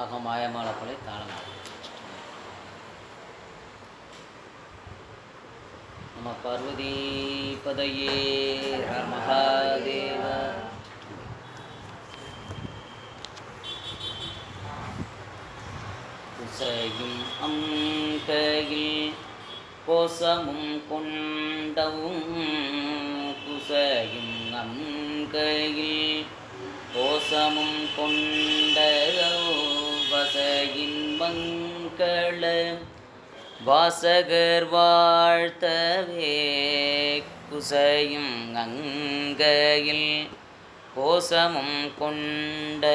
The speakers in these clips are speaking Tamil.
ஆக மாயமால கொலை தாளமாக நம பார்வதி பதையே ஹர மகாதேவ. குசையும் அங்கையில் கோசமும் கொண்டவும் குசையும் அங்கையில் கோசமும் கொண்டவும் வாச இன்பங்கள வாசகர் வாழ்த்தவே குசையும் அங்கையில் கோசமும் கொண்ட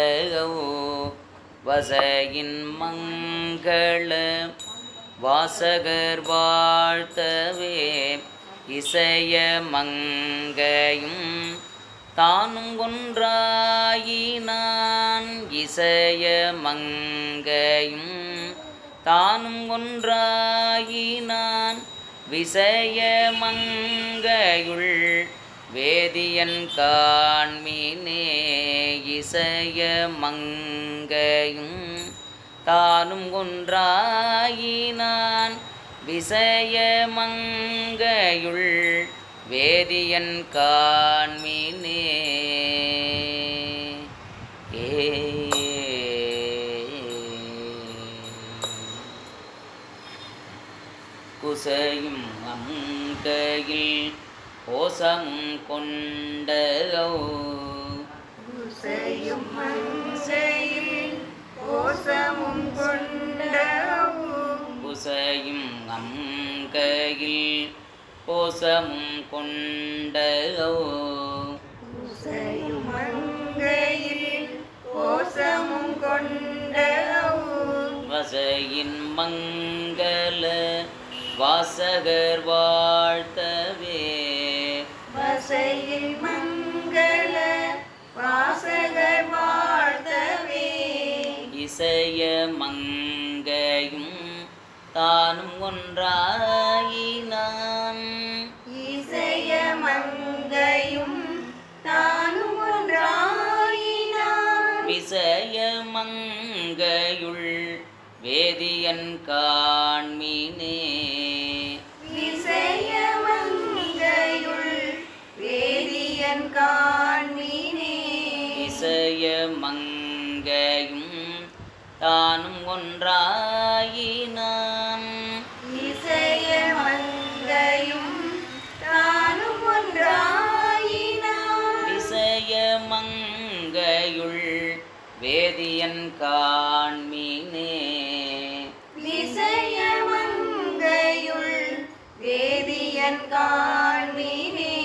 வசையின் மங்கள வாசகர் வாழ்த்தவே இசைய மங்கையும் தானும் ஒன்றாயினான் இசையமங்கையும் தானும் ஒன்றாயினான். விசயமங்கையுள் வேதியன் காண்மினே இசையமங்கையும் தானும் ஒன்றாயினான். விசயமங்கையுள் வேதியன் காண்மினே. ஏ குசையும் அங்கையில் கோசமும் கொண்ட குசையும் மஞ்சையில் கோசமும் கொண்டவும் குசையும் அங்கையில் கோசமும் கொண்ட குசையும் மங்கையில் கோசமும் வசையின் மங்கள வாசகர் வாழ்த்தவே. வசையில் மங்கள வாசகர் வாழ்த்தவே. இசைய மங்கையும் தானும் ஒன்றாயினான். இசைய மங்கையும் தானும் ஒன்றாயினான். விசய மங்கையுள் வேதியன் காண்மினே. தானும் ஒன்றாயினான். தானும் ஒன்றாயினான். விசய மங்கையுள் வேதியன் காண்மினே. விசய மங்கையுள் வேதியன் காண்மினே.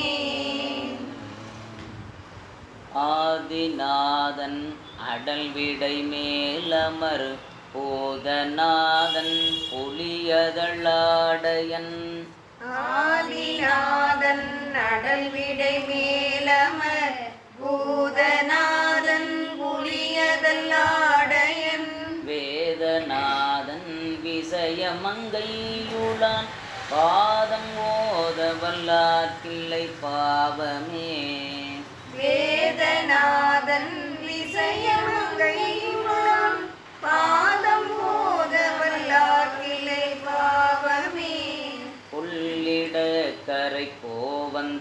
ஆதிநாதன் அடல் விடை மேலமர் போதநாதன் புலியதளாடையன் ஆதிநாதன் அடல் விடை மேலமர் பூதநாதன் புலியதல்லாடையன் வேதநாதன் விசயமங்கையுளான். பாதம் ஓத வல்லார்க்கில்லை பாவமே.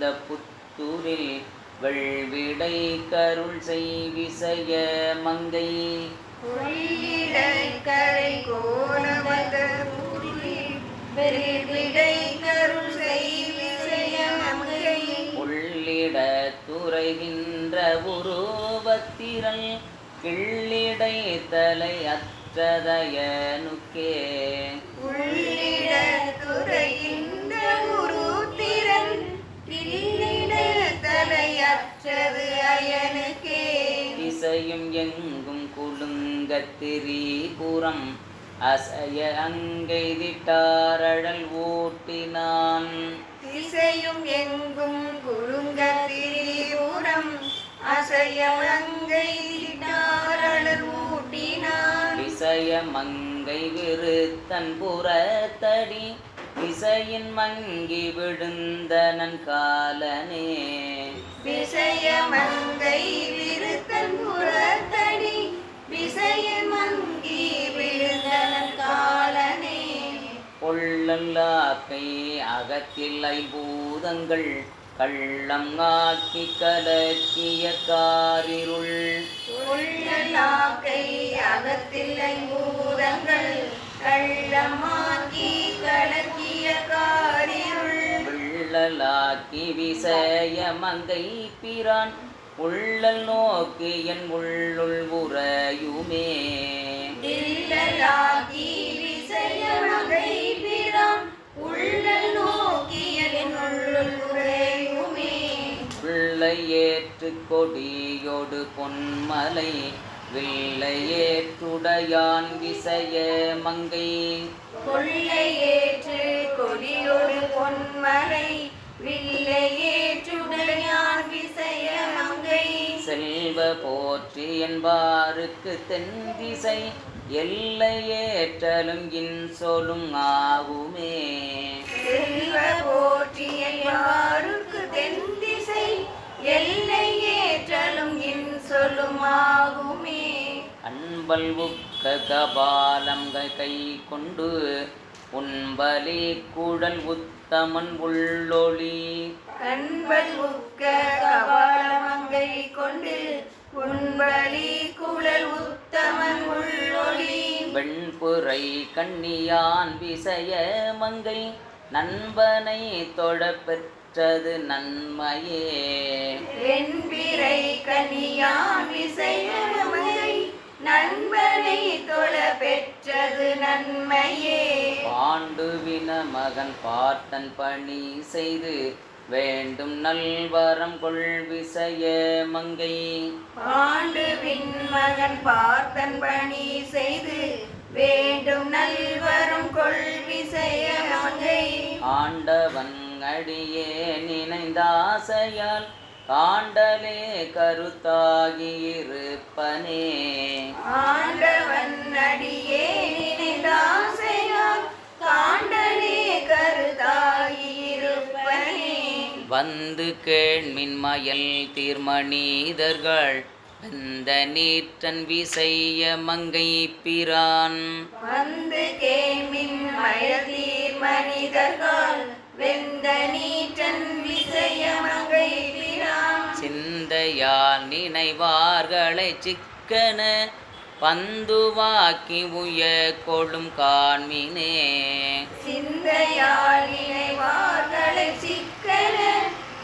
கோவந்த புத்தூரில் வெள்விடை கருள் செய் விசய மங்கை கரை கோலமத கருள் விசயமங்கை உள்ளிட துறைகின்ற உருவத்திரல் கிள்ளிடை தலை அற்றதயனுக்கே. திசையும் எங்கும் குலுங்க திரிபுரம் அசைய அங்கெய்திட்டாரழல் ஊட்டினான் திசையும் எங்கும் குழுங்க திரிபுரம் அசையமங்கை நாரணர் ஊட்டினான் விசய மங்கை விருத்தன் புறத்தடி விசையின் மங்கி விழுந்தனன் காலனே. விசய மங்கி உள்ளல்லாக்கை அகத்தில் ஐம்பூதங்கள் கள்ளம் ஆக்கி கலக்கிய காரிருள். உள்ளலாக்கை அகத்தில்லை பூதங்கள் கள்ளமாக்கி கலக்கிய காரிருள். உள்ளலாக்கி விசய மங்கை பிரான் உள்ளல் நோக்கு என் உள்ளுள் உறையுமே. ஏற்று கொடியோடு பொன்மலை வில்லை ஏற்றுடையான் விசய மங்கை. கொள்ளை ஏற்று கொடியொரு பொன்மலை வில்லை ஏற்றுடையான் விசய மங்கை. செல்வ போற்றி என்பாருக்கு தென் திசை எல்லை ஏற்றலும் இன் சொல்லும் ஆகுமே செல்வ போற்றிய யாருக்கு உக்க கபாலம் கை கொண்டு உன்பலி குழல் உத்தமன் உள்ளொளி. கண்பல் உக்க கபாலமங்கை கொண்டு உன்பலி குழல் உத்தமன் உள்ளொளி. வெண்புரை கண்ணியான் விசய மங்கை நண்பனை தொழ பெற்றது நன்மையே வெண்பிறை கனியான் விசையமங்கை பாண்டுவின மகன் பார்த்தன் பணி செய்து வேண்டும் நல்வரம் கொள் விசய மங்கை. ஆண்டுவின் மகன் பார்த்தன் பணி செய்து வேண்டும் நல்வரும் கொள் விசயமங்கை ஆண்டவன் அடியே நினைந்தாசையால் காண்டலே கருத்தாகி இருப்பனே ஆண்டவன் அடியே நினைந்தாசையால் வந்து கேள்மின் மயல் தீர்மணீதர்கள் வந்த நீற்றன் விசைய மங்கை பிரான். வந்து கேமின் மயதீர் மனிதர்கள் வெந்த நீற்றன் விசயமங்கை பிரான். சிந்தையால் நினைவார்களை சிக்கன பந்துவாக்கி உய கொள்ளும் காண்மினே. சிந்தையால் இணைவார்களை சிக்கன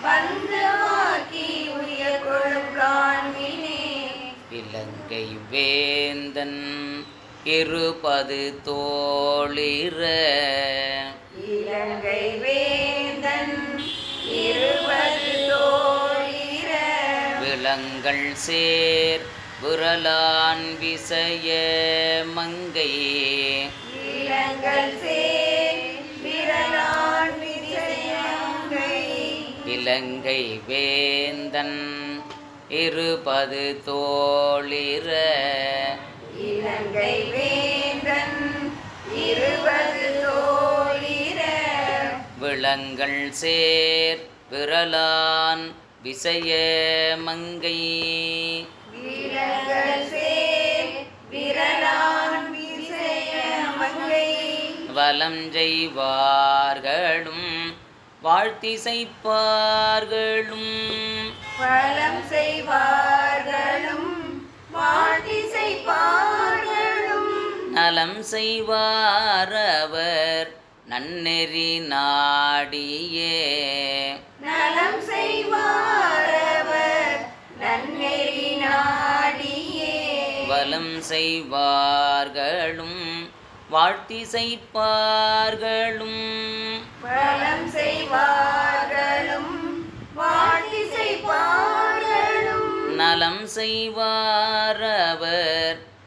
பந்தமாக்கி உயர் கொள்ளும் காண்மினே. இலங்கை வேந்தன் இருபது தோளிர. இலங்கை வேந்தன் இருபது தோழிர விலங்கள் சேர் விரலான் விசய மங்கை. இலங்கை வேந்தன் இருபது தோளிர. இலங்கை வேந்தன் இருபது தோளிர விலங்கள் சேர் விரலான் விசய மங்கை. வலம் செய்வார்களும் வாழ்த்திசைப்பார்களும் வலம் செய்வார்களும் வாழ்த்தி செய்வார்களும் நலம் செய்வாரவர் நன்னெறி நாடியே. நலம் செய்வாரவர் நன்னெறி நாடியே வலம் செய்வார்களும் வாழ்த்திசைப்பார்களும் வலம் செய்வார்களும் வாழ்த்திசைப்பார்களும் நலம் செய்வாரவர்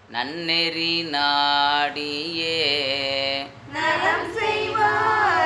நன்னெறி நாடியே. நலம் செய்வார்.